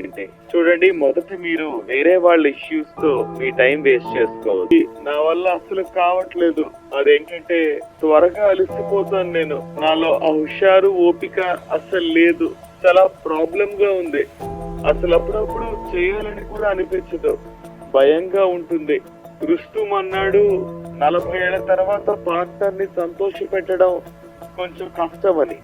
ఏంటి? చూడండి మొదట మీరు వేరే వాళ్ళ ఇష్యూస్తో మీ టైం వేస్ట్ చేసుకోవచ్చు. నా వల్ల అసలు కావట్లేదు. అదేంటంటే త్వరగా అలిసిపోతాను నేను. నాలో ఆ హుషారు ఓపిక అసలు లేదు. చాలా ప్రాబ్లం గా ఉంది. అసలు అప్పుడప్పుడు చేయాలని కూడా అనిపించదు. భయంగా ఉంటుంది. రుస్తుం అన్నాడు నలభై ఏళ్ళ తర్వాత పార్ట్నర్ని సంతోష పెట్టడం కొంచెం కష్టమని.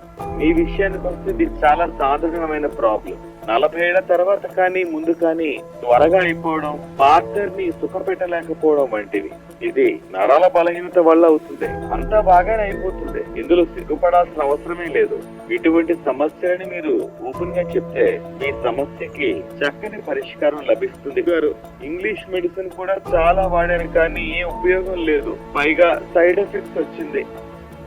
ఈ విషయానికి వస్తే ఇది చాలా సాధారణమైన ప్రాబ్లం నలభై ఏళ్ళ తర్వాత కానీ ముందు కానీ త్వరగా అయిపోవడం పార్ట్నర్ని సుఖపెట్టలేకపోవడం వంటివి. ఇది నరాల బలహీనత వల్ల అవుతుంది. అంతా బాగానే అయిపోతుంది. ఇందులో సిగ్గుపడాల్సిన అవసరమే లేదు. ఇటువంటి సమస్యలని మీరు ఓపెన్గా చెప్తే మీ సమస్యకి చక్కని పరిష్కారం లభిస్తుంది గారు. ఇంగ్లీష్ మెడిసిన్ కూడా చాలా వాడాను కానీ ఏ ఉపయోగం లేదు. పైగా సైడ్ ఎఫెక్ట్స్ వచ్చింది.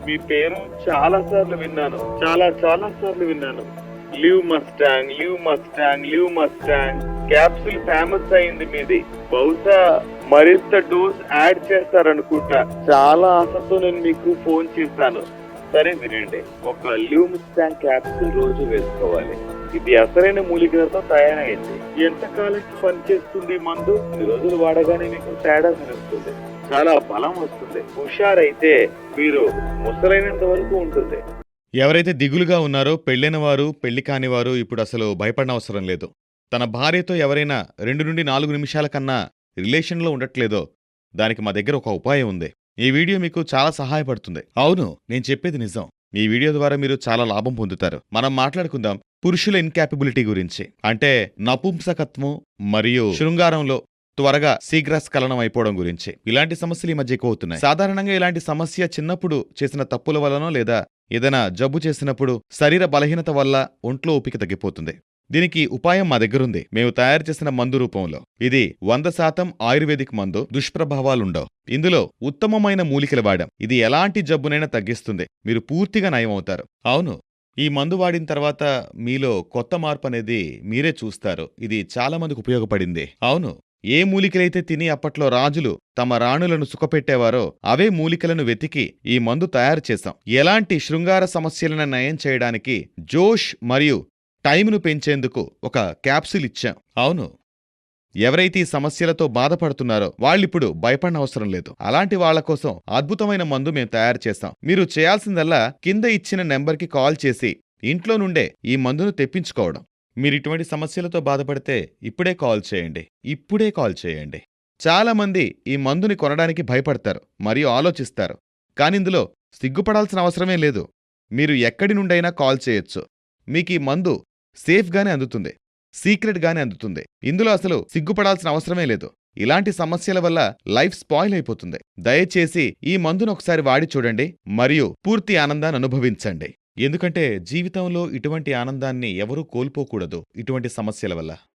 మీ పేరు చాలా సార్లు విన్నాను. చాలా చాలా సార్లు విన్నాను. Liv Mustang Liv Mustang Liv Mustang capsule famous అయింది మీది. బహుశా మరింత డోస్ యాడ్ చేస్తారనుకుంటా. చాలా ఆశతో నేను మీకు ఫోన్ చేశాను. సరే వినండి. ఒక లివ్ మస్టాంగ్ క్యాప్సూల్ రోజు వేసుకోవాలి. ఇది అసలైన మూలికలతో తయారైంది. ఎంతకాలానికి పనిచేస్తుంది మందు? కొన్ని రోజులు వాడగానే మీకు తేడా కనిపిస్తుంది చాలా బలం వస్తుంది. హుషారైతే మీరు ముసలైనంత వరకు ఉంటుంది. ఎవరైతే దిగులుగా ఉన్నారో పెళ్ళైన వారు పెళ్ళి కానివారు ఇప్పుడు అసలు భయపడనవసరం లేదు. తన భార్యతో ఎవరైనా రెండు నుండి నాలుగు నిమిషాల కన్నా రిలేషన్లో ఉండట్లేదో దానికి మా దగ్గర ఒక ఉపాయం ఉంది. ఈ వీడియో మీకు చాలా సహాయపడుతుంది. అవును నేను చెప్పేది నిజం. ఈ వీడియో ద్వారా మీరు చాలా లాభం పొందుతారు. మనం మాట్లాడుకుందాం పురుషుల ఇన్కాపబిలిటీ గురించి. అంటే నపుంసకత్వం మరియు శృంగారంలో త్వరగా శీఘ్రస్ఖలనం అయిపోవడం గురించి. ఇలాంటి సమస్యలు ఈ మధ్య ఎక్కువ అవుతున్నాయి. సాధారణంగా ఇలాంటి సమస్య చిన్నప్పుడు చేసిన తప్పుల వల్లనో లేదా ఏదైనా జబ్బు చేసినప్పుడు శరీర బలహీనత వల్ల ఒంట్లో ఓపిక తగ్గిపోతుంది. దీనికి ఉపాయం మా దగ్గరుంది. మేము తయారు చేసిన మందు రూపంలో. ఇది వంద శాతం ఆయుర్వేదిక్ మందు. దుష్ప్రభావాలుండవు. ఇందులో ఉత్తమమైన మూలికలు వాడాం. ఇది ఎలాంటి జబ్బునైనా తగ్గిస్తుంది. మీరు పూర్తిగా నయం అవుతారు అవును. ఈ మందు వాడిన తర్వాత మీలో కొత్త మార్పు అనేది మీరే చూస్తారు. ఇది చాలా మందికి ఉపయోగపడింది. అవును. ఏ మూలికలైతే తిని అప్పట్లో రాజులు తమ రాణులను సుఖపెట్టేవారో అవే మూలికలను వెతికి ఈ మందు తయారు చేశాం. ఎలాంటి శృంగార సమస్యలను నయం చేయడానికి జోష్ మరియు టైంను పెంచేందుకు ఒక క్యాప్సిల్ ఇచ్చాం. అవును. ఎవరైతే ఈ సమస్యలతో బాధపడుతున్నారో వాళ్ళిప్పుడు భయపడనవసరం లేదు. అలాంటి వాళ్ళ కోసం అద్భుతమైన మందు మేము తయారు చేస్తాం మీరు చేయాల్సిందల్లా కింద ఇచ్చిన నెంబర్కి కాల్ చేసి ఇంట్లో నుండే ఈ మందును తెప్పించుకోవడం. మీరు ఇటువంటి సమస్యలతో బాధపడితే ఇప్పుడే కాల్ చేయండి. ఇప్పుడే కాల్ చేయండి. చాలా మంది ఈ మందుని కొనడానికి భయపడతారు మరియు ఆలోచిస్తారు. కానిందులో సిగ్గుపడాల్సిన అవసరమే లేదు. మీరు ఎక్కడి నుండైనా కాల్ చేయొచ్చు. మీకు ఈ మందు సేఫ్గానే అందుతుంది సీక్రెట్గానే అందుతుంది. ఇందులో అసలు సిగ్గుపడాల్సిన అవసరమే లేదు. ఇలాంటి సమస్యల వల్ల లైఫ్ స్పాయిల్ అయిపోతుంది. దయచేసి ఈ మందును ఒకసారి వాడి చూడండి మరియు పూర్తి ఆనందాన్ని అనుభవించండి. ఎందుకంటే జీవితంలో ఇటువంటి ఆనందాన్ని ఎవరూ కోల్పోకూడదు ఇటువంటి సమస్యల వల్ల.